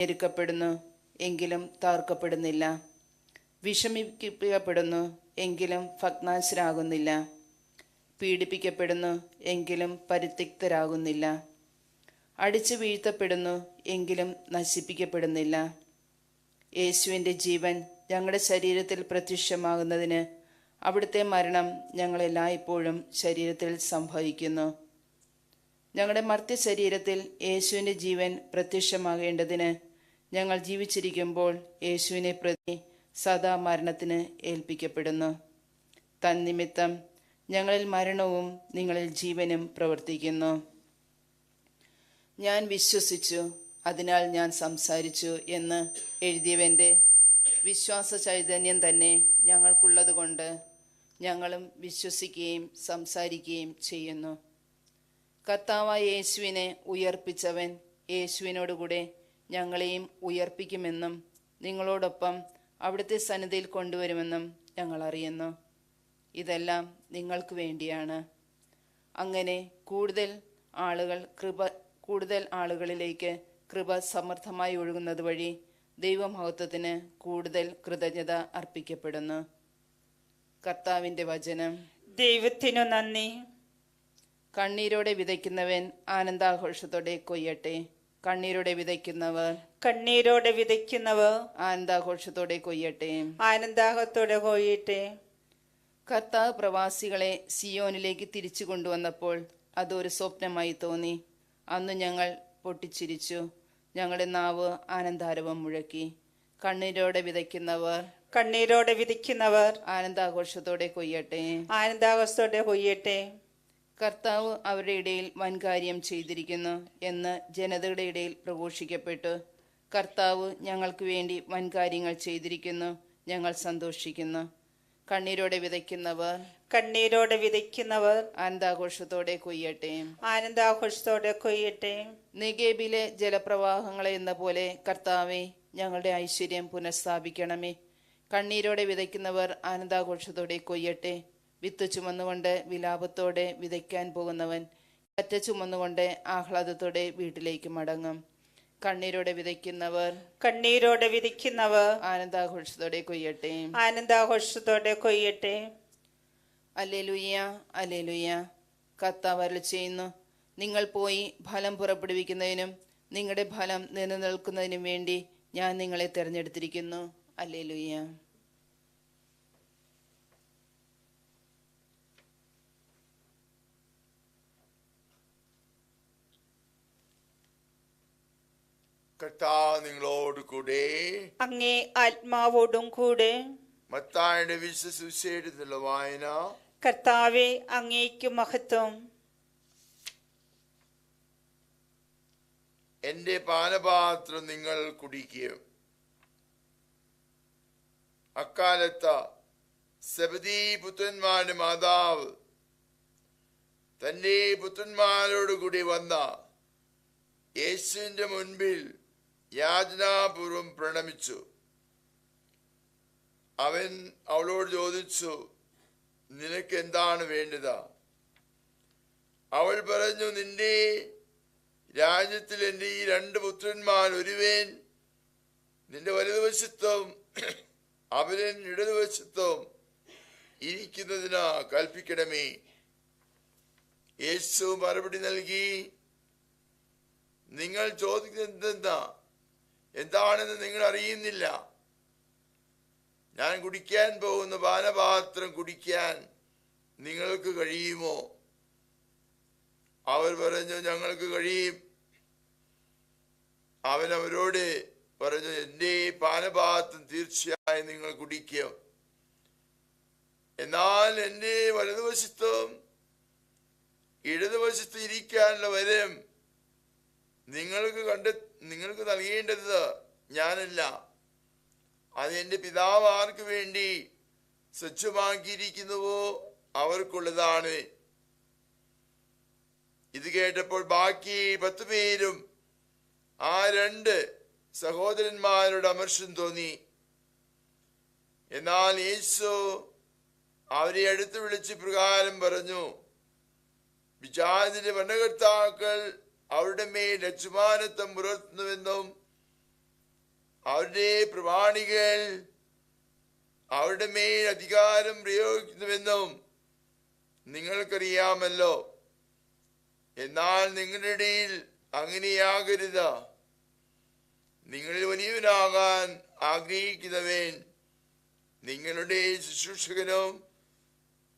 ഞെരുക്കപ്പെടുന്നു എങ്കിലും തകർക്കപ്പെടുന്നില്ല. വിഷമിപ്പിക്കപ്പെടുന്നു എങ്കിലും ഭഗ്നാശരാകുന്നില്ല. പീഡിപ്പിക്കപ്പെടുന്നു എങ്കിലും പരിത്യക്തരാകുന്നില്ല. അടിച്ചു വീഴ്ത്തപ്പെടുന്നു എങ്കിലും നശിപ്പിക്കപ്പെടുന്നില്ല. യേശുവിന്റെ ജീവൻ ഞങ്ങളുടെ ശരീരത്തിൽ പ്രത്യക്ഷമാകുന്നതിന് അവിടുത്തെ മരണം ഞങ്ങളെല്ലായ്പ്പോഴും ശരീരത്തിൽ സംഭവിക്കുന്നു. ഞങ്ങളുടെ മർത്യ ശരീരത്തിൽ യേശുവിന്റെ ജീവൻ പ്രത്യക്ഷമാകേണ്ടതിന് ഞങ്ങൾ ജീവിച്ചിരിക്കുമ്പോൾ യേശുവിനെ പ്രതി സദാ മരണത്തിന് ഏൽപ്പിക്കപ്പെടുന്നു. തന്നിമിത്തം ഞങ്ങളിൽ മരണവും നിങ്ങളിൽ ജീവനും പ്രവർത്തിക്കുന്നു. ഞാൻ വിശ്വസിച്ചു അതിനാൽ ഞാൻ സംസാരിച്ചു എന്ന് എഴുതിയവന്റെ വിശ്വാസ ചൈതന്യം തന്നെ ഞങ്ങൾക്കുള്ളതുകൊണ്ട് ഞങ്ങളും വിശ്വസിക്കുകയും സംസാരിക്കുകയും ചെയ്യുന്നു. കർത്താവായ യേശുവിനെ ഉയർപ്പിച്ചവൻ യേശുവിനോടുകൂടെ ഞങ്ങളെയും ഉയർപ്പിക്കുമെന്നും നിങ്ങളോടൊപ്പം അവിടുത്തെ സന്നിധിയിൽ കൊണ്ടുവരുമെന്നും ഞങ്ങൾ അറിയുന്നു. ഇതെല്ലാം നിങ്ങൾക്ക് വേണ്ടിയാണ്. അങ്ങനെ കൂടുതൽ ആളുകൾ കൃപ കൂടുതൽ ആളുകളിലേക്ക് കൃപ സമർത്ഥമായി ഒഴുകുന്നത് വഴി ദൈവമഹത്വത്തിന് കൂടുതൽ കൃതജ്ഞത അർപ്പിക്കപ്പെടുന്നു. കർത്താവിന്റെ വചനം. ദൈവത്തിനു നന്ദി. കണ്ണീരോടെ വിതയ്ക്കുന്നവൻ ആനന്ദാഘോഷത്തോടെ കൊയ്യട്ടെ. കണ്ണീരോടെ വിതയ്ക്കുന്നവർ. കണ്ണീരോടെ വിതയ്ക്കുന്നവർ. ആനന്ദാഘോഷത്തോടെ കൊയ്യട്ടെ. ആനന്ദാഹത്തോടെ കൊയ്യട്ടെ. കർത്താവ് പ്രവാസികളെ സിയോനിലേക്ക് തിരിച്ചു കൊണ്ടുവന്നപ്പോൾ അതൊരു സ്വപ്നമായി തോന്നി. അന്ന് ഞങ്ങൾ പൊട്ടിച്ചിരിച്ചു. ഞങ്ങളുടെ നാവ് ആനന്ദാരവം മുഴക്കി. കണ്ണീരോടെ വിതയ്ക്കുന്നവർ. കണ്ണീരോടെ വിതയ്ക്കുന്നവർ. ആനന്ദാഘോഷത്തോടെ കൊയ്യട്ടെ. ആനന്ദാഘോഷത്തോടെ കൊയ്യട്ടെ. കർത്താവ് അവരുടെ ഇടയിൽ വൻകാര്യം ചെയ്തിരിക്കുന്നു എന്ന് ജനതയുടെ ഇടയിൽ പ്രഘോഷിക്കപ്പെട്ടു. കർത്താവ് ഞങ്ങൾക്ക് വേണ്ടി വൻകാര്യങ്ങൾ ചെയ്തിരിക്കുന്നു. ഞങ്ങൾ സന്തോഷിക്കുന്നു. കണ്ണീരോടെ വിതയ്ക്കുന്നവർ കണ്ണീരോടെ വിതയ്ക്കുന്നവർ ആനന്ദാഘോഷത്തോടെ കൊയ്യട്ടെ. ആനന്ദാഘോഷത്തോടെ കൊയ്യട്ടെ. നിഗേബിലെ ജലപ്രവാഹങ്ങളെ എന്ന പോലെ കർത്താവെ ഞങ്ങളുടെ ഐശ്വര്യം പുനഃസ്ഥാപിക്കണമേ. കണ്ണീരോടെ വിതയ്ക്കുന്നവർ ആനന്ദാഘോഷത്തോടെ കൊയ്യട്ടെ. വിത്ത് ചുമന്നുകൊണ്ട് വിലാപത്തോടെ വിതയ്ക്കാൻ പോകുന്നവൻ കറ്റ ചുമന്നുകൊണ്ട് ആഹ്ലാദത്തോടെ വീട്ടിലേക്ക് മടങ്ങും. കണ്ണീരോടെ വിതയ്ക്കുന്നവർ കണ്ണീരോടെ വിതയ്ക്കുന്നവർ ആനന്ദാഘോഷത്തോടെ കൊയ്യട്ടെ. ആനന്ദാഘോഷത്തോടെ കൊയ്യട്ടെ. അല്ലെലുയ്യ അല്ലെലുയ്യ. കർത്താവ് അരുളി ചെയ്യുന്നു നിങ്ങൾ പോയി ഫലം പുറപ്പെടുവിക്കുന്നതിനും നിങ്ങളുടെ ഫലം നിലനിൽക്കുന്നതിനും വേണ്ടി ഞാൻ നിങ്ങളെ തിരഞ്ഞെടുത്തിരിക്കുന്നു. അല്ലെലുയ്യ. കർത്താവ് നിങ്ങളോട് കൂടെ അങ്ങേ ആത്മാവോടും കൂടെ. മത്തായുടെ വിശ്വസുവിശേഷത്തിലുള്ള വായന. കർത്താവെ അങ്ങേക്ക് മഹത്വം. എന്റെ പാനപാത്രം നിങ്ങൾ കുടിക്കും. അക്കാലത്ത് സബദി പുത്രന്മാരുടെ മാതാവ് തന്റെ പുത്രന്മാരോടുകൂടി വന്ന യേശുവിന്റെ മുൻപിൽ യാചനാപൂർവം പ്രണമിച്ചു. അവൻ അവളോട് ചോദിച്ചു നിനക്ക് എന്താണ് വേണ്ടത്? അവൾ പറഞ്ഞു നിന്റെ രാജ്യത്തിൽ എന്റെ ഈ രണ്ട് പുത്രന്മാർ ഒരുവേൻ നിന്റെ വലതുവശത്തും അവരൻ ഇടതുവശത്തും ഇരിക്കുന്നതിന് കൽപ്പിക്കണമേ. യേശു മറുപടി നൽകി നിങ്ങൾ ചോദിക്കുന്നത് എന്താ എന്താണെന്ന് നിങ്ങൾ അറിയുന്നില്ല ഞാൻ കുടിക്കാൻ പോകുന്ന പാനപാത്രം കുടിക്കാൻ നിങ്ങൾക്ക് കഴിയുമോ? അവർ പറഞ്ഞു ഞങ്ങൾക്ക് കഴിയും. അവൻ അവരോട് പറഞ്ഞു എന്റെ പാനപാത്രം തീർച്ചയായും നിങ്ങൾ കുടിക്കും. എന്നാൽ എന്റെ വലതുവശത്തും ഇടതുവശത്ത് ഇരിക്കാനുള്ള വരം നിങ്ങൾക്ക് കണ്ട് നിങ്ങൾക്ക് നൽകേണ്ടത് ഞാനല്ല. അത് എന്റെ പിതാവ് ആർക്ക് വേണ്ടി സ്വച്ഛമാക്കിയിരിക്കുന്നുവോ അവർക്കുള്ളതാണ്. ഇത് കേട്ടപ്പോൾ ബാക്കി പത്ത് പേരും ആ രണ്ട് സഹോദരന്മാരുടെ അമർഷം തോന്നി. എന്നാൽ യേശു അവരെ അടുത്ത് വിളിച്ച് പ്രകാരം പറഞ്ഞു വിചാരത്തിന്റെ ഭരണകർത്താക്കൾ അവരുടെ മേൽ ലക്ഷ്മാനത്വം പുലർത്തുന്നുവെന്നും അവരുടെ പ്രമാണികൾ അവരുടെ മേൽ അധികാരം പ്രയോഗിക്കുന്നുവെന്നും നിങ്ങൾക്കറിയാമല്ലോ. എന്നാൽ നിങ്ങളുടെ ഇടയിൽ അങ്ങനെയാകരുത്. നിങ്ങളിൽ വലിയവനാകാൻ ആഗ്രഹിക്കുന്നവൻ നിങ്ങളുടെ ശുശ്രൂഷകനും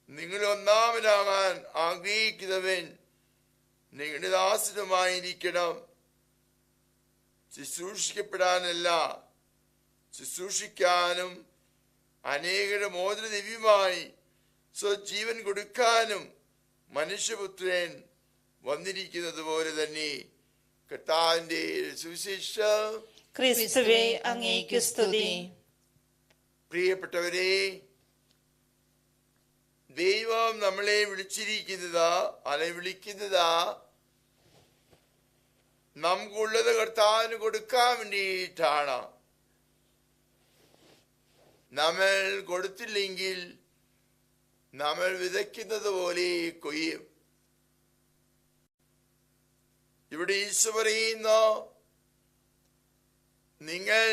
നിങ്ങൾ ഒന്നാമനാകാൻ ആഗ്രഹിക്കുന്നവൻ നിങ്ങളുടെ ദാസനുമായിരിക്കണം ശുശ്രൂഷിക്കപ്പെടാനല്ല ശുശ്രൂഷിക്കാനും അനേകരുടെ മോദന ദിവ്യമായി സ്വജീവൻ കൊടുക്കാനും മനുഷ്യപുത്രൻ വന്നിരിക്കുന്നത് പോലെ തന്നെ കർത്താവിന്റെ സുവിശേഷ. ക്രിസ്തുവേ അങ്ങേക്ക് സ്തുതി. പ്രിയപ്പെട്ടവരെ ദൈവം നമ്മളെ വിളിച്ചിരിക്കുന്നത് അല്ലെ വിളിക്കുന്നത്. നമുക്കുള്ളത് കർത്താവിന് കൊടുക്കാൻ വേണ്ടിയിട്ടാണ്. നമ്മൾ കൊടുത്തില്ലെങ്കിൽ നമ്മൾ വിതയ്ക്കുന്നത് പോലെ കൊയ്യും. ഇവിടെ ഈശോ പറയുന്നു നിങ്ങൾ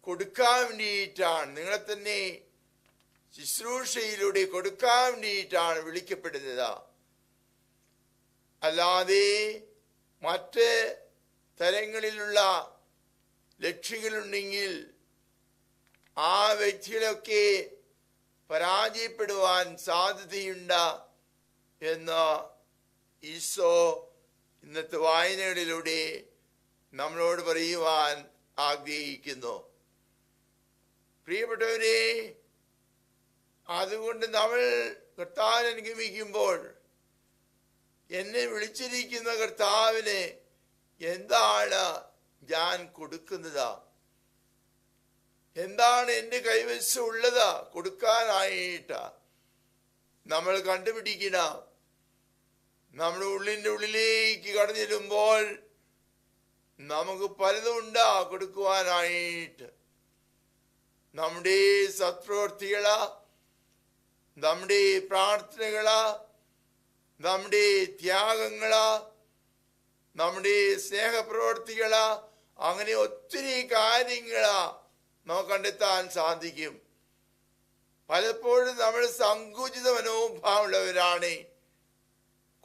കൊടുക്കാൻ വേണ്ടിയിട്ടാണ്. നിങ്ങളെ തന്നെ ശുശ്രൂഷയിലൂടെ കൊടുക്കാൻ വേണ്ടിയിട്ടാണ് വിളിക്കപ്പെടുന്നത്. അല്ലാതെ മറ്റ് തരങ്ങളിലുള്ള ലക്ഷ്യങ്ങളുണ്ടെങ്കിൽ ആ വ്യക്തികളൊക്കെ പരാജയപ്പെടുവാൻ സാധ്യതയുണ്ട് എന്ന് ഈശോ ഇന്നത്തെ വായനകളിലൂടെ നമ്മളോട് പറയുവാൻ ആഗ്രഹിക്കുന്നു. പ്രിയപ്പെട്ടവരെ അതുകൊണ്ട് നമ്മൾ കർത്താൻ അനുഗമിക്കുമ്പോൾ എന്നെ വിളിച്ചിരിക്കുന്ന കർത്താവിന് എന്താണ് ഞാൻ കൊടുക്കുന്നത്? എന്താണ് എന്റെ കൈവശം ഉള്ളത് കൊടുക്കാനായിട്ട് നമ്മൾ കണ്ടുപിടിക്കണം? നമ്മുടെ ഉള്ളിന്റെ ഉള്ളിലേക്ക് കടന്നിരുമ്പോൾ നമുക്ക് പലതും ഉണ്ടാ കൊടുക്കുവാനായിട്ട്. നമ്മുടെ സത്പ്രവർത്തികളാ നമ്മുടെ പ്രാർത്ഥനകളാ നമ്മുടെ ത്യാഗങ്ങളാ നമ്മുടെ സ്നേഹപ്രവർത്തികളാ അങ്ങനെ ഒത്തിരി കാര്യങ്ങളാ നമുക്ക് കണ്ടെത്താൻ സാധിക്കും. പലപ്പോഴും നമ്മൾ സങ്കുചിത മനോഭാവമുള്ളവരാണ്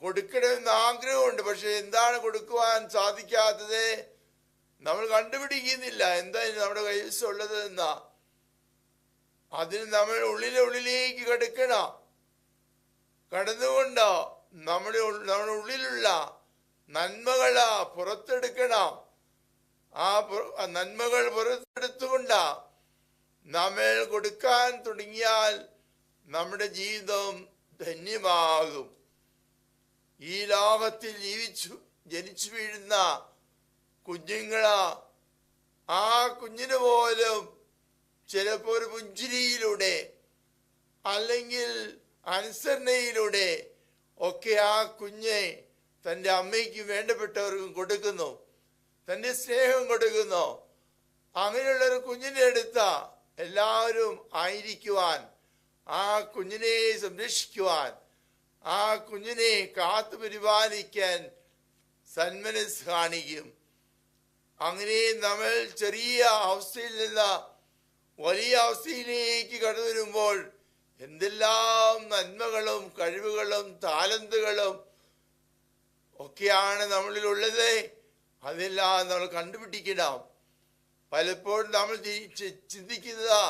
കൊടുക്കണമെന്ന് ആഗ്രഹമുണ്ട് പക്ഷെ എന്താണ് കൊടുക്കുവാൻ സാധിക്കാത്തത്? നമ്മൾ കണ്ടുപിടിക്കുന്നില്ല. എന്താ നമ്മുടെ കൈവശമുള്ളത് എന്നാ? അതിന് നമ്മൾ ഉള്ളിലുള്ളിലേക്ക് കടക്കണം. കടന്നുകൊണ്ട് നമ്മുടെ നമ്മുടെ ഉള്ളിലുള്ള നന്മകൾ പുറത്തെടുക്കണം. ആ നന്മകൾ പുറത്തെടുത്തുകൊണ്ട് നമ്മൾ കൊടുക്കാൻ തുടങ്ങിയാൽ നമ്മുടെ ജീവിതം ധന്യമാകും. ഈ ലോകത്തിൽ ജീവിച്ചു ജനിച്ചു വീഴുന്ന കുഞ്ഞുങ്ങളാ ആ കുഞ്ഞിന് പോലും ചിലപ്പോൾ ഒരു പുഞ്ചിരിയിലൂടെ അല്ലെങ്കിൽ അനുസരണയിലൂടെ ഒക്കെ ആ കുഞ്ഞെ തന്റെ അമ്മയ്ക്ക് വേണ്ടപ്പെട്ടവർക്കും കൊടുക്കുന്നു തന്റെ സ്നേഹം കൊടുക്കുന്നു. അങ്ങനെയുള്ള ഒരു കുഞ്ഞിനെ എടുത്ത എല്ലാവരും ആയിരിക്കുവാൻ ആ കുഞ്ഞിനെ സംരക്ഷിക്കുവാൻ ആ കുഞ്ഞിനെ കാത്തു പരിപാലിക്കാൻ സന്മനസ് കാണിക്കും. അങ്ങനെ നമ്മൾ ചെറിയ അവസ്ഥയിൽ നിന്ന് വലിയ അവസ്ഥയിലേക്ക് കടന്നു വരുമ്പോൾ എന്തെല്ലാം നന്മകളും കഴിവുകളും താലന്തുകളും ഒക്കെയാണ് നമ്മളിലുള്ളത്. അതെല്ലാം നമ്മൾ കണ്ടുപിടിക്കണം. പലപ്പോഴും നമ്മൾ ചിന്തിക്കുന്നത്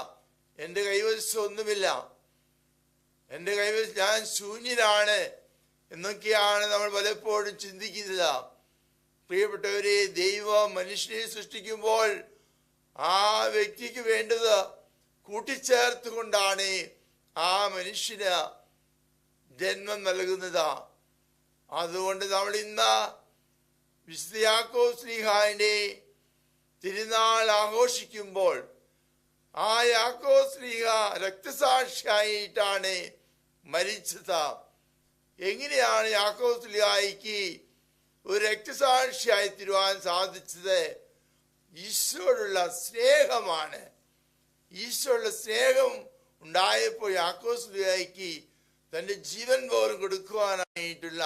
എന്റെ കൈവശം ഒന്നുമില്ല എന്റെ കൈവശം ഞാൻ ശൂന്യനാണ് എന്നൊക്കെയാണ് നമ്മൾ പലപ്പോഴും ചിന്തിക്കുന്നത്. പ്രിയപ്പെട്ടവരെ ദൈവം മനുഷ്യനെ സൃഷ്ടിക്കുമ്പോൾ ആ വ്യക്തിക്ക് വേണ്ടത് കൂട്ടിച്ചേർത്തുകൊണ്ടാണ് ആ മനുഷ്യന് ജന്മം നൽകുന്നത്. അതുകൊണ്ട് നമ്മൾ ഇന്ന് വിശുദ്ധയാക്കോ ശ്രീഹാന്റെ തിരുനാൾ ആഘോഷിക്കുമ്പോൾ ആ യാക്കോ ശ്രീഹ രക്തസാക്ഷിയായിട്ടാണ് മരിച്ചത്. എങ്ങനെയാണ് യാക്കോ ശ്രീഹായിക്ക് ഒരു രക്തസാക്ഷിയായി തീരുവാൻ സാധിച്ചത്? ഈശോയോടുള്ള സ്നേഹമാണ്. ഈശോയുള്ള സ്നേഹം ഉണ്ടായപ്പോൾ യാക്കോസ്ലിയായിക്ക് തന്റെ ജീവൻ പോലും കൊടുക്കുവാനായിട്ടുള്ള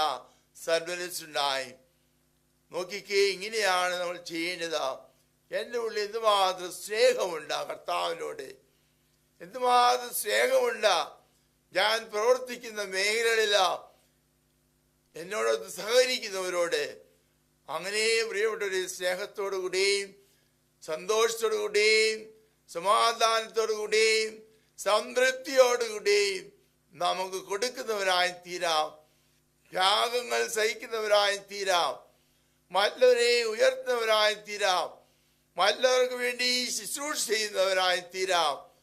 സർവനസ് ഉണ്ടായി നോക്കിക്കേ ഇങ്ങനെയാണ് നമ്മൾ ചെയ്യേണ്ടത്. എന്റെ ഉള്ളിൽ എന്തുമാത്രം സ്നേഹമുണ്ട് കർത്താവിനോട്. എന്തുമാത്രം സ്നേഹമുണ്ട്. ഞാൻ പ്രവർത്തിക്കുന്ന മേഖലകളിൽ എന്നോടൊത്ത് സഹകരിക്കുന്നവരോട്. അങ്ങനെ പ്രിയപ്പെട്ടവരെ സ്നേഹത്തോടു കൂടിയും സന്തോഷത്തോടു സമാധാനത്തോടുകൂടിയും സമാധാനത്തോടു കൂടിയും സംതൃപ്തിയോടു കൂടിയും നമുക്ക് കൊടുക്കുന്നവരായി തീരാം. ത്യാഗങ്ങൾ സഹിക്കുന്നവരായി തീരാം. മറ്റുള്ളവരെ ഉയർത്തുന്നവരായി തീരാം. മറ്റുള്ളവർക്ക് വേണ്ടി ശുശ്രൂഷ ചെയ്യുന്നവരായി തീരാം.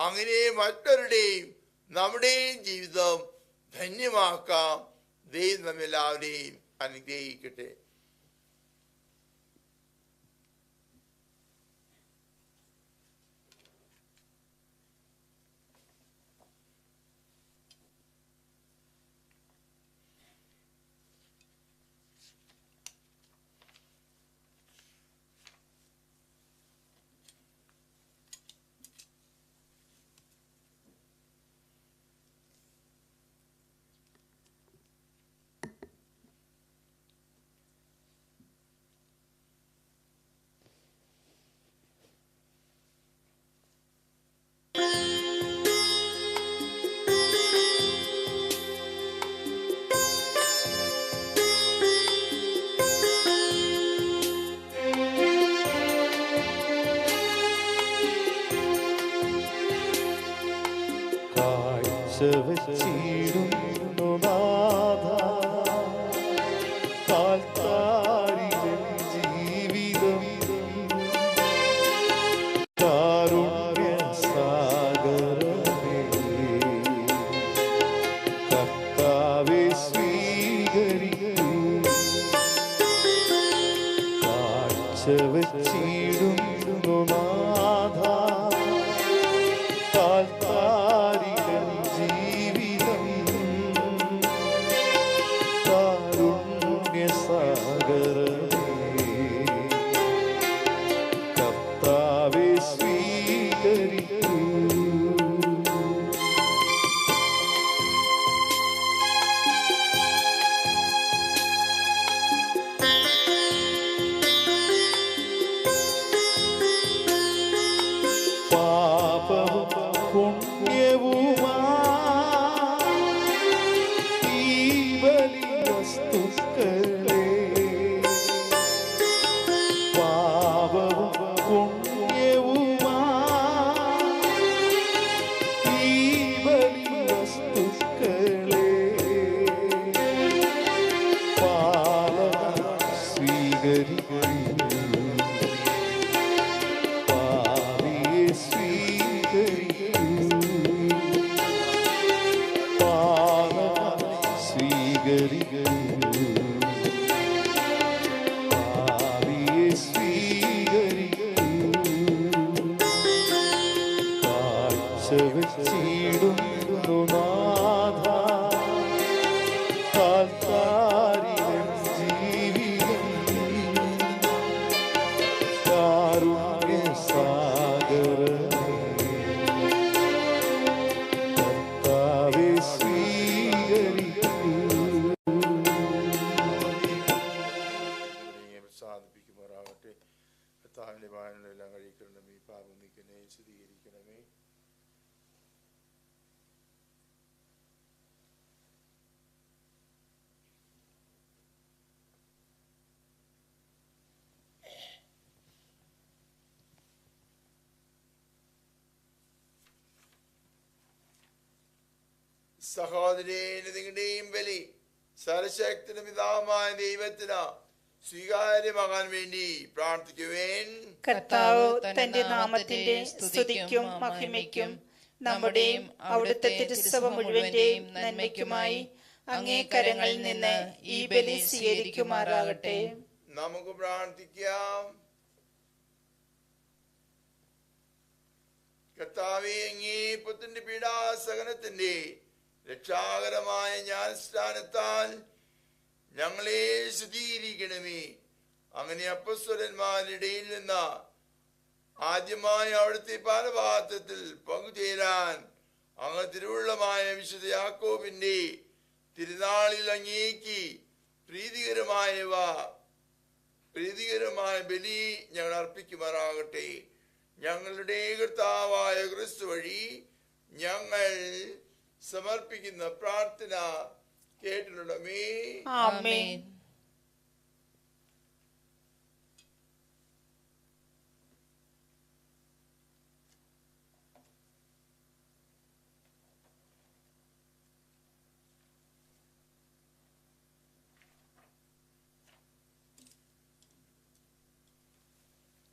അങ്ങനെ മറ്റവരുടെയും നമ്മുടെയും ജീവിതം ധന്യമാക്കാം. ദൈവം നമ്മെല്ലാവരെയും അനുഗ്രഹിക്കട്ടെ. സഹോദരേന് നിങ്ങളുടെയും ബലി സർവശക്തനും പിതാവുമായ ദൈവത്തിന് സ്വീകാര്യമാകാൻ വേണ്ടി പ്രാർത്ഥിക്കുവേൻ. കർത്താവ് തന്റെ നാമത്തിന്റെ സ്തുതിക്കും മഹിമയ്ക്കും നമ്മുടെയും അവിടുത്തെ തിരുസഭ മുഴുവന്റെയും നന്മയ്ക്കുമായി അങ്ങേ കരങ്ങളിൽ നിന്ന് ഈ ബലി സ്വീകരിക്കുമാറാകട്ടെ. നമുക്ക് പ്രാർത്ഥിക്കാം. കർത്താവെ അങ്ങേ പുത്തിന്റെ പീഡാസഹനത്തിന്റെ രക്ഷാകരമായ ജ്ഞാനസ്ഥാനത്താൽ ഞങ്ങളെ ശുദ്ധീകരിക്കണമേ. അങ്ങനെ അപ്പസ്വരന്മാരിടയിൽ നിന്ന ആദ്യമായി അവിടുത്തെ പാലപാത്രത്തിൽ പങ്കുചേരാൻ അങ്ങ് തിരുവുള്ളമായ വിശുദ്ധ യാക്കോബിന്റെ തിരുനാളിൽ അങ്ങേക്ക് പ്രീതികരമായവ പ്രീതികരമായ ബലി ഞങ്ങൾ അർപ്പിക്കുമാറാകട്ടെ. ഞങ്ങളുടെ കർത്താവായ ക്രിസ്തു വഴി ഞങ്ങൾ സമർപ്പിക്കുന്ന പ്രാർത്ഥന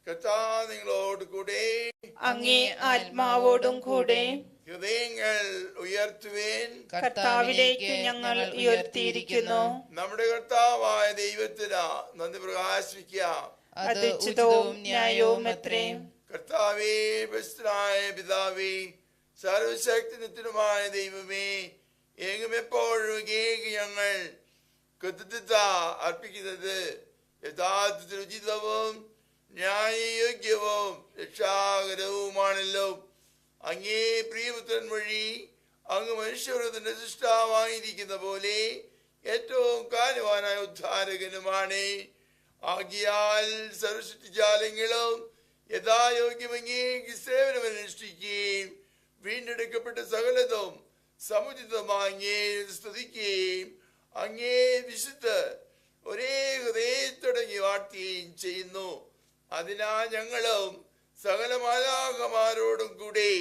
കർത്താ നിങ്ങളോട് കൂടെ. അങ്ങേ ആത്മാവോടും കൂടെ. ഹൃദയങ്ങൾ ഉയർത്തുവേൻ. കർത്താവിലേക്ക് ഞങ്ങൾ ഉയർത്തിയിരിക്കുന്നു. നമ്മുടെ കർത്താവായ ദൈവത്തിന് നന്ദി പ്രകാശിക്കാം അത് ഉചിതവും ന്യായവും അത്രേ കർത്താവേ ബസ്തനായ പിതാവേ സർവശക്തിനത്തിനുമായ ദൈവമേ എങ്ങും എപ്പോഴും ഏകി ഞങ്ങൾ കൃത്യത അർപ്പിക്കുന്നത് യഥാർത്ഥത്തിൽ ഉചിതവും ന്യായയോഗ്യവും രക്ഷാകരവുമാണല്ലോ. അങ്ങേ പ്രിയപുത്രൻ വഴി അങ്ങ് മനുഷ്യവൃത്തിന്റെ സൃഷ്ടാവായിരിക്കുന്ന പോലെ ഏറ്റവും കാര്യവാനായ ഉദ്ധാരകനുമാണ്. ആകിയാൽ സർവസൃഷ്ടിജാലങ്ങളും സേവനം സേവനമനുഷ്ഠിക്കുകയും വീണ്ടെടുക്കപ്പെട്ട സകലതും സമുചിതമാങ്ങേ സ്തുതിക്കുകയും അങ്ങേ വിശുദ്ധ ഒരേ ഹൃദയത്തുടങ്ങി വാഴ്ത്തുകയും ചെയ്യുന്നു. അതിനാൽ ഞങ്ങളും സകല മാലാകമാരോടും കൂടി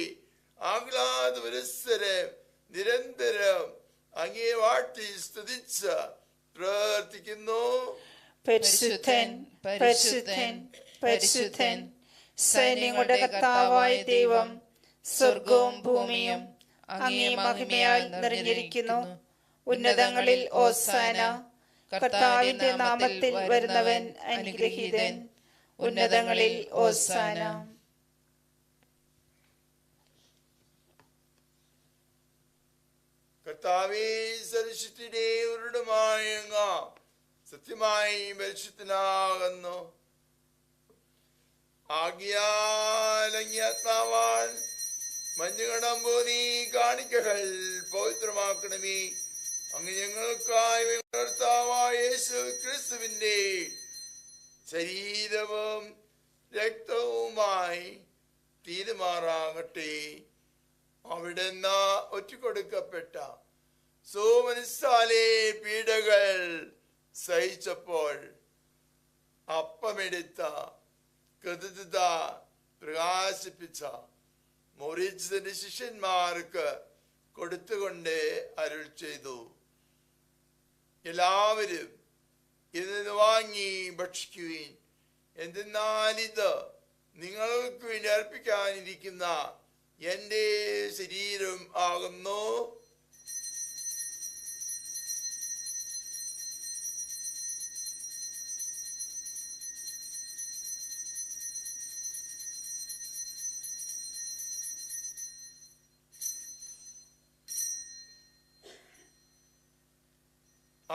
ആഹ്ലാദ പുരസ്സരം നിരന്തരം അങ്ങേ വാഴ്ത്തി സ്തുതിച്ച് പ്രാർത്ഥിക്കുന്നു. പരിശുദ്ധൻ പരിശുദ്ധൻ പരിശുദ്ധൻ സൈന്യങ്ങളുടെ കർത്താവായ ദൈവം സ്വർഗവും ഭൂമിയും അങ്ങേ മഹിമയാൽ നിറഞ്ഞിരിക്കുന്നു. ഉന്നതങ്ങളിൽ ഓസാന കർത്താവിന്റെ നാമത്തിൽ വരുന്നവൻ അനുഗ്രഹീതൻ. ഉന്നതങ്ങളിൽ ഓസാന. കർത്താവേ സരിശുദ്ധിയുടെ ഉരുടുമായ സത്യമായി പരിശുദ്ധനാകുന്നു ആജ്ഞാലജ്ഞാത്മാവാൻ മഞ്ഞുകടം പോലീ കാണിക്കകൾ പവിത്രമാക്കണമേ. അങ്ങ് ഞങ്ങൾക്കായി കർത്താവായ യേശു ക്രിസ്തുവിന്റെ ശരീരവും രക്തവുമായി തീരുമാറാകട്ടെ. അവിടുന്ന് ഒറ്റുകൊടുക്കപ്പെട്ട സോമനിസാലെ പീഡകൾ സഹിച്ചപ്പോൾ അപ്പമെടുത്ത കൃതജ്ഞത പ്രകാശിപ്പിച്ച മൊറിച്ചതിന്റെ ശിഷ്യന്മാർക്ക് കൊടുത്തുകൊണ്ട് അരുൾ ചെയ്തു. എല്ലാവരും നിന്ന് വാങ്ങി ഭക്ഷിക്കുവിൻ എന്തെന്നാൽ ഇത് നിങ്ങൾക്ക് വേണ്ടി അർപ്പിക്കാനിരിക്കുന്ന എന്റെ ശരീരം ആകുന്നു.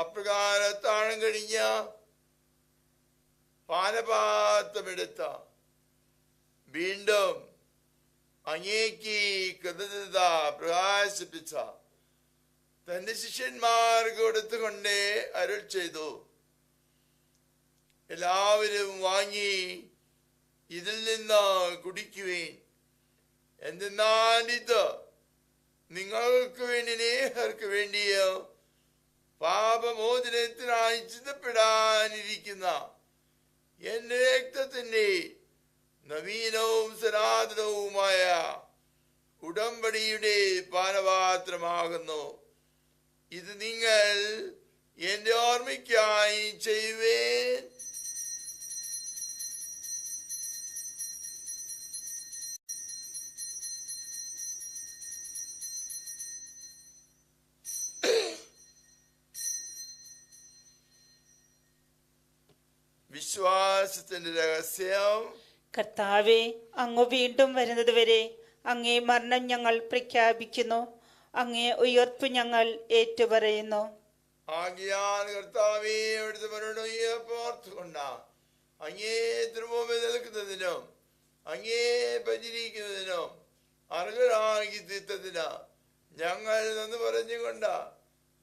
അപ്രകാരത്താഴം കഴിഞ്ഞ പാനപാത്രമെടുത്ത വീണ്ടും അങ്ങേക്ക് കൃതജ്ഞത പ്രകാശിപ്പിച്ച തന്റെ ശിഷ്യന്മാർക്ക് കൊടുത്തുകൊണ്ട് അരുൾ ചെയ്തു. എല്ലാവരും വാങ്ങി ഇതിൽ നിന്ന് കുടിക്കുവേൻ. എന്തെന്നാൽ ഇത് നിങ്ങൾക്ക് വേണ്ടി നേഹർക്ക് വേണ്ടിയോ? പാപമോചനത്തിനായി ചിന്തപ്പെടാനിരിക്കുന്ന എന്റെ രക്തത്തിന്റെ നവീനവും സനാതനവുമായ ഉടമ്പടിയുടെ പാനപാത്രമാകുന്നു. ഇത് നിങ്ങൾ എന്റെ ഓർമ്മയ്ക്കായി ചെയ്യുവേൻ. വിശ്വാസത്തിന്റെ രഹസ്യം കർത്താവെ അങ്ങ് വീണ്ടും വരുന്നതുവരെ അങ്ങേ മരണം ഞങ്ങൾ പ്രഖ്യാപിക്കുന്നു. അങ്ങേ ഉയർപ്പ് ഞങ്ങൾ ഏറ്റുപറയുന്നു. ആകിയാൽ കർത്താവേ അവിടുത്തെ അങ്ങേ തിരുമുമ്പിൽ നിൽക്കുന്നതിനും അങ്ങേ പരിചരിക്കുന്നതിനും അർഹരാകി തീർത്തതിന്. ഞങ്ങൾ നന്ന് പറഞ്ഞുകൊണ്ട.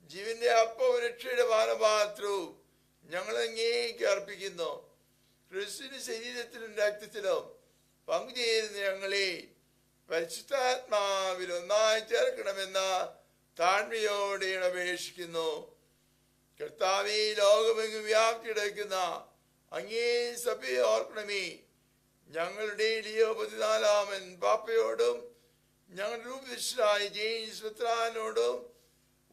ജീവന്റെ അപ്പവും രക്ഷയുടെ പാനപാത്രവും ഞങ്ങൾ അങ്ങേക്ക് അർപ്പിക്കുന്നു. ക്രിസ്തുവിന്റെ ശരീരത്തിലും രക്തത്തിലും പങ്കുചേരുന്ന ഞങ്ങളെ പരിശുദ്ധാത്മാവിൽ ഒന്നായി ചേർക്കണമെന്ന താഴ്മയോടെ അപേക്ഷിക്കുന്നു. കർത്താവെ ലോകമെങ്ങും വ്യാപ്തിയെടുക്കുന്ന അങ്ങേ സഭയെ ഓർക്കണമേ. ഞങ്ങളുടെ ലിയോ പതിനാലാമൻ പാപ്പയോടും ഞങ്ങളുടെ രൂപദിഷ്ടായ ജെയിൻസ് മിത്രാനോടും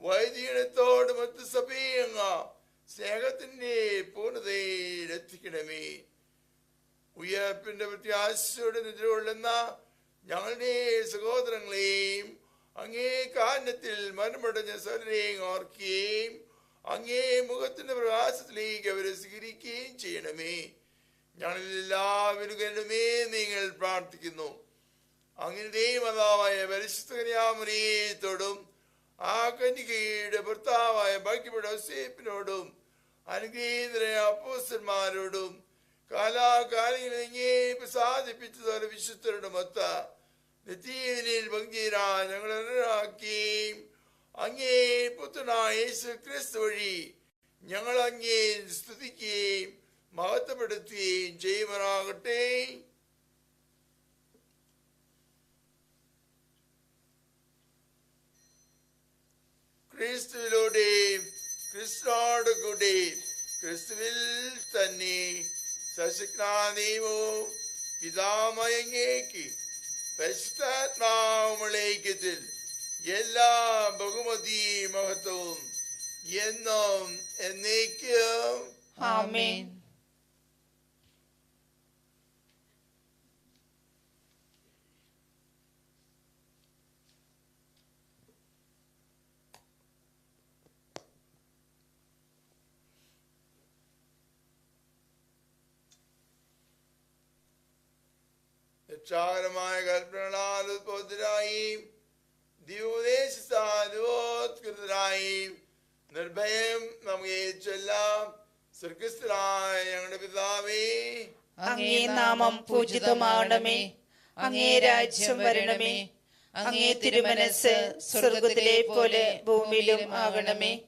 വൈദികത്തോടും മറ്റ് സഭയെ അങ്ങ് പൂർണതയിലെത്തിക്കണമേ. ഉയർപ്പിന്റെ പ്രത്യാശയോടെ നിദ്രകൊള്ളുന്ന ഞങ്ങളുടെ സഹോദരങ്ങളെയും അങ്ങേ കാരണത്തിൽ മരമടഞ്ഞ സകലരെയും ഓർക്കുകയും അങ്ങേ മുഖത്തിന്റെ പ്രകാശത്തിലേക്ക് അവരെ സ്വീകരിക്കുകയും ചെയ്യണമേ. ഞങ്ങളിൽ എല്ലാവരും നിങ്ങൾ പ്രാർത്ഥിക്കുന്നു. അങ്ങനെ മതാവായ പരിശുദ്ധ കന്യാമറിയത്തോടും ആ കന്യകയുടെ ഭർത്താവായ ബാക്കിയുടെ ഔസേപ്പിനോടും അനുഗ്രഹീതരായ അപ്പോസ്റ്റന്മാരോടും കാലാകാലങ്ങളിൽ ഇങ്ങേ പ്രസാദിപ്പിച്ചതോടെ വിശുദ്ധരുടെ മൊത്ത നിത്യനിൽ ഭംഗീരാ ഞങ്ങൾ ആക്കുകയും അങ്ങേ പുത്രനായ യേശു ക്രിസ്തു വഴി ഞങ്ങൾ അങ്ങേ സ്തുതിക്കുകയും മഹത്വപ്പെടുത്തുകയും ചെയ്യുവാനാകട്ടെ ക്രിസ്തുവിലൂടെ ക്രിസ്തുവോട് കൂടി ക്രിസ്തുവിൽ തന്നെ സശക്നാദീവവും പിതാമയങ്ങേക്ക് പരിശുദ്ധാത്മാവുമളേക്കത്തിൽ എല്ലാ ബഹുമതി മഹത്വവും എന്നും എന്നേക്കും. ആമേൻ. രക്ഷാകരമായ കൽപ്പനകളാൽ ഉദ്ബോധരായി ദിവോദേശാലോത്കൃതരായി നിർഭയം നമുക്ക് ചൊല്ലാം ശ്രീകൃഷ്ണനായ ഞങ്ങളുടെ പിതാവേ. അങ്ങേ നാമം പൂജിതമാകണമേ. അങ്ങേ രാജ്യം വരണമേ. അങ്ങേ തിരുമനസ് സ്വർഗത്തിലെ പോലെ ഭൂമിയിലും ആകണമേ.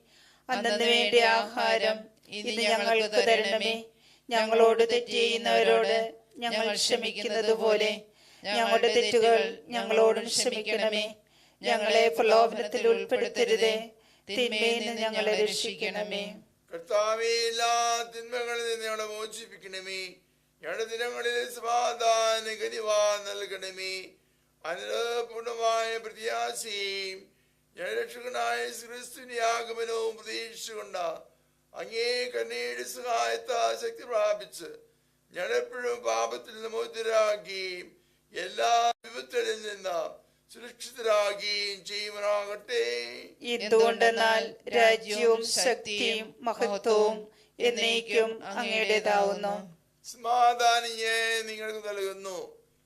അന്നു വേണ്ട ആഹാരം ഇന്ന് ഞങ്ങൾക്ക് തരണമേ. ഞങ്ങളോട് തെറ്റ് ചെയ്യുന്നവരോട് ഞങ്ങൾ ക്ഷമിക്കുന്നത് പോലെ ഞങ്ങളുടെ തെറ്റുകൾ ഞങ്ങളോടും ക്ഷമിക്കണമേ. ഞങ്ങളെ പ്രലോഭനത്തിൽ ഉൾപ്പെടുത്തരുതേ. തിന്മയിൽ നിന്ന് ഞങ്ങളെ രക്ഷിക്കണമേ. കർത്താവേ എല്ലാ തിന്മകളിൽ നിന്ന് ഞങ്ങളെ മോചിപ്പിക്കണമേ. ഞങ്ങളുടെ ദിനങ്ങളിൽ സമാധാന ഗരിവാ നൽകണമേ. അനുരോധപൂർണമായ പ്രത്യാശയും രക്ഷകനായ ക്രിസ്തുവിന്റെ ആഗമനവും പ്രതീക്ഷിച്ചുകൊണ്ട് അങ്ങേ കണ്ണീട് സഹായത്താ ശക്തി പ്രാപിച്ച് ഞങ്ങളെപ്പോഴും പാപത്തിൽ നിന്ന് മോചിതരാകുകയും എല്ലാ വിപത്തുകളിൽ നിന്ന് സുരക്ഷിതരാകുകയും ചെയ്യുവാനാകട്ടെ എന്തുകൊണ്ടെന്നാൽ രാജ്യവും ശക്തിയും മഹത്വവും എന്നേക്കും അങ്ങയുടേതാവുന്നു സമാധാനം ഞാൻ നിങ്ങൾക്ക് നൽകുന്നു.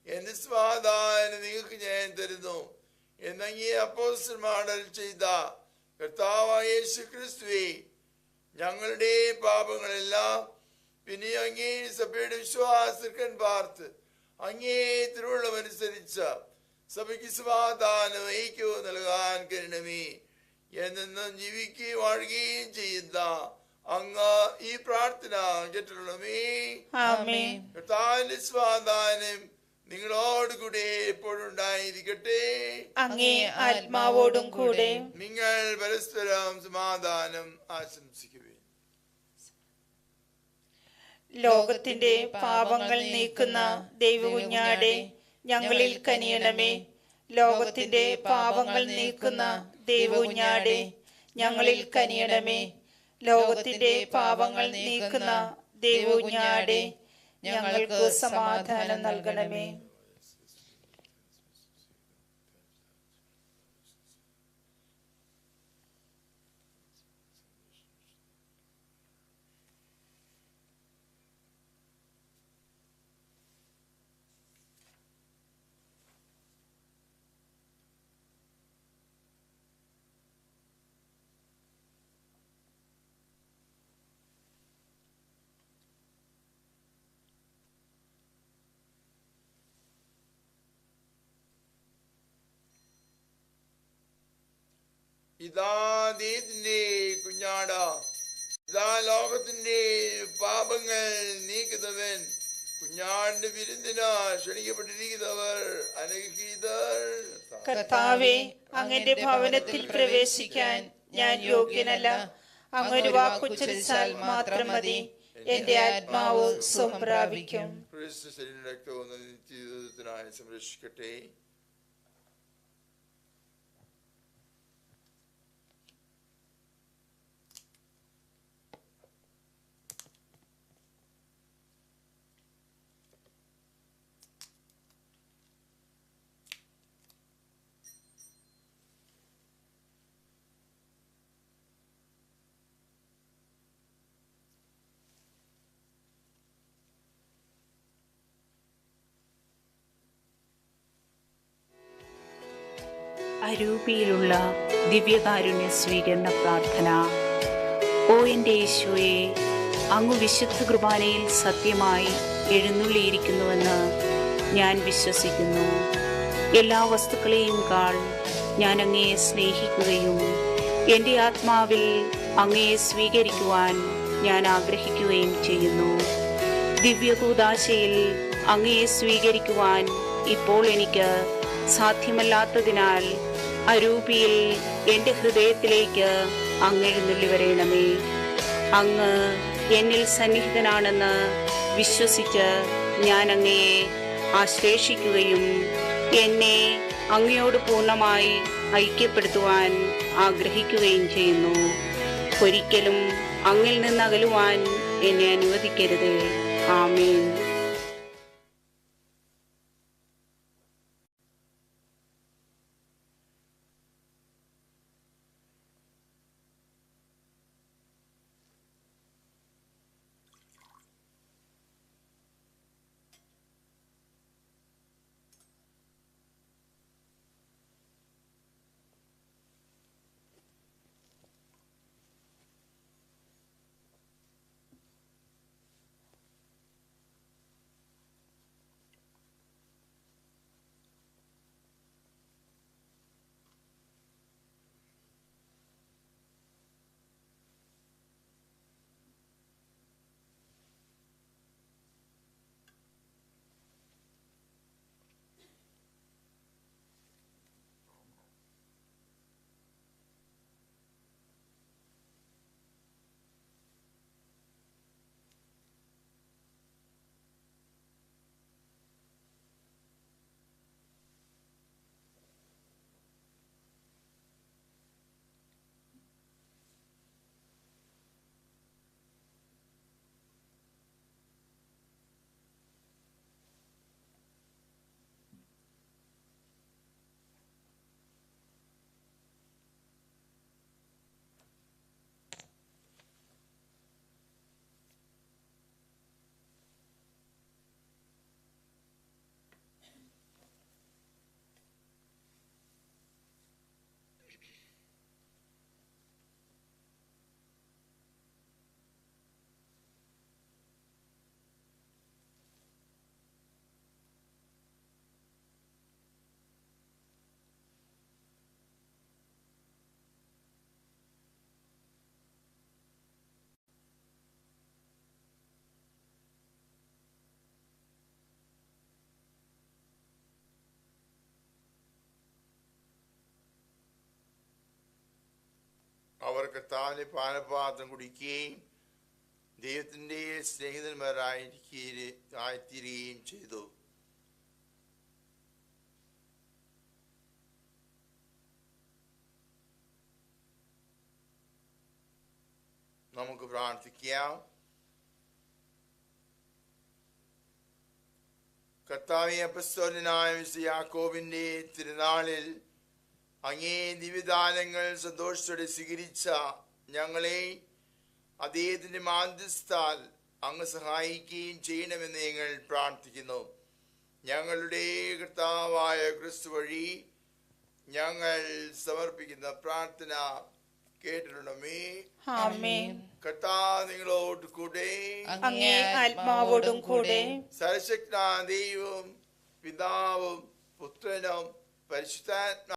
എന്റെ സമാധാനം നിങ്ങൾക്ക് ഞാൻ തരുന്നു. എന്നങ്ങിയ അപ്പോസ്റ്റർമാടൽ ചെയ്ത കർത്താവായ യേശു ക്രിസ്തുവേ ഞങ്ങളുടെ പാപങ്ങളെല്ലാം പിന്നെ അങ്ങേ സഭയുടെ വിശ്വാസക്കൻ പാർത്ത് അങ്ങേ തിരുവുള്ളമനുസരിച്ച സഭയ്ക്ക് സമാധാനം ഐക്യവും നൽകാൻ കരുണമേ. എന്നെന്നും ജീവിക്കുകയും വാഴുകയും ചെയ്യുന്ന അങ്ങ് ഈ പ്രാർത്ഥന കേട്ടിട്ടുള്ളമേ കർത്താവിന്റെ സമാധാനം നിങ്ങളോട് കൂടെ എപ്പോഴും ഉണ്ടായിരിക്കട്ടെ. അങ്ങേ ആത്മാവോടും കൂടെ. നിങ്ങൾ പരസ്പരം സമാധാനം ആശംസിക്കുവിൻ ലോകത്തിന്റെ പാപങ്ങൾ നീക്കുന്ന ദൈവകുഞ്ഞാടെ ഞങ്ങളിൽ കനിയണമേ. ലോകത്തിന്റെ പാപങ്ങൾ നീക്കുന്ന ദൈവകുഞ്ഞാടെ ഞങ്ങളിൽ കനിയണമേ. ലോകത്തിന്റെ പാപങ്ങൾ നീക്കുന്ന ദൈവകുഞ്ഞാടെ ഞങ്ങൾക്ക് സമാധാനം നൽകണമേ. ഇതാ ദൈവത്തിന്റെ കുഞ്ഞാട. ഇതാ ലോകത്തിന്റെ പാപങ്ങൾ നീക്കുന്നവൻ. കുഞ്ഞാണ്ട് വിരുന്നിനാ ക്ഷണിക്കപ്പെട്ടിരിക്കുന്നവർ അനുഗ്രഹീതർ. കർത്താവെ അങ്ങന്റെ ഭവനത്തിൽ പ്രവേശിക്കാൻ ഞാൻ യോഗ്യനല്ല. അങ്ങൊരു വാക്കുച്ചരിച്ചാൽ മാത്രം മതി. എന്റെ ആത്മാവ് സംപ്രാപിക്കും ക്രിസ്തു ശരീരത്തിനായി നിത്യജീവിതത്തിനായി സംരക്ഷിക്കട്ടെ. അരൂപിയിലുള്ള ദിവ്യകാരുണ്യ സ്വീകരണ പ്രാർത്ഥന. ഓ എന്റെ യേശുവെ അങ്ങ് വിശുദ്ധ കുർബാനയിൽ സത്യമായി എഴുന്നള്ളിയിരിക്കുന്നുവെന്ന് ഞാൻ വിശ്വസിക്കുന്നു. എല്ലാ വസ്തുക്കളെയും കാൾ ഞാൻ അങ്ങയെ സ്നേഹിക്കുകയും എന്റെ ആത്മാവിൽ അങ്ങയെ സ്വീകരിക്കുവാൻ ഞാൻ ആഗ്രഹിക്കുകയും ചെയ്യുന്നു. ദിവ്യകൂദാശയിൽ അങ്ങയെ സ്വീകരിക്കുവാൻ ഇപ്പോൾ എനിക്ക് സാധ്യമല്ലാത്തതിനാൽ അരൂപിയിൽ എന്റെ ഹൃദയത്തിലേക്ക് അങ്ങ് എഴുന്നള്ളി വരയണമേ. അങ്ങ് എന്നിൽ സന്നിഹിതനാണെന്ന് വിശ്വസിച്ച് ഞാൻ അങ്ങയെ ആശ്ലേഷിക്കുകയും എന്നെ അങ്ങയോട് പൂർണമായി ഐക്യപ്പെടുത്തുവാൻ ആഗ്രഹിക്കുകയും ചെയ്യുന്നു. ഒരിക്കലും അങ്ങിൽ നിന്ന് അകലുവാൻ എന്നെ അനുവദിക്കരുത്. ആമേൻ. അവർ കർത്താവിന്റെ പാനപാത്രം കുടിക്കുകയും ദൈവത്തിന്റെ സ്നേഹിതന്മാരായിരിക്കുകയും ആയിത്തീരുകയും ചെയ്തു. നമുക്ക് പ്രാർത്ഥിക്കാം. കർത്താവിയ അപ്പസ്തോലനായ യാക്കോബിന്റെ തിരുനാളിൽ അങ്ങേ ദിവ്യദാനങ്ങൾ സന്തോഷത്തോടെ സ്വീകരിച്ച ഞങ്ങളെ അദ്ദേഹത്തിന്റെ മാധ്യസ്ഥാൽ അങ്ങ് സഹായിക്കുകയും ചെയ്യണമെന്ന് ഞങ്ങൾ പ്രാർത്ഥിക്കുന്നു. ഞങ്ങളുടെ കർത്താവായ ക്രിസ്തു വഴി ഞങ്ങൾ സമർപ്പിക്കുന്ന പ്രാർത്ഥന കേട്ടിട്ടുണ്ടമേ ആമേൻ. കർത്താവ് നിങ്ങളോട് കൂടെ. അങ്ങേ ആത്മാവോടും കൂടെ. സരശക്ത ദൈവവും പിതാവും പുത്രനും പരിശുദ്ധാത്മ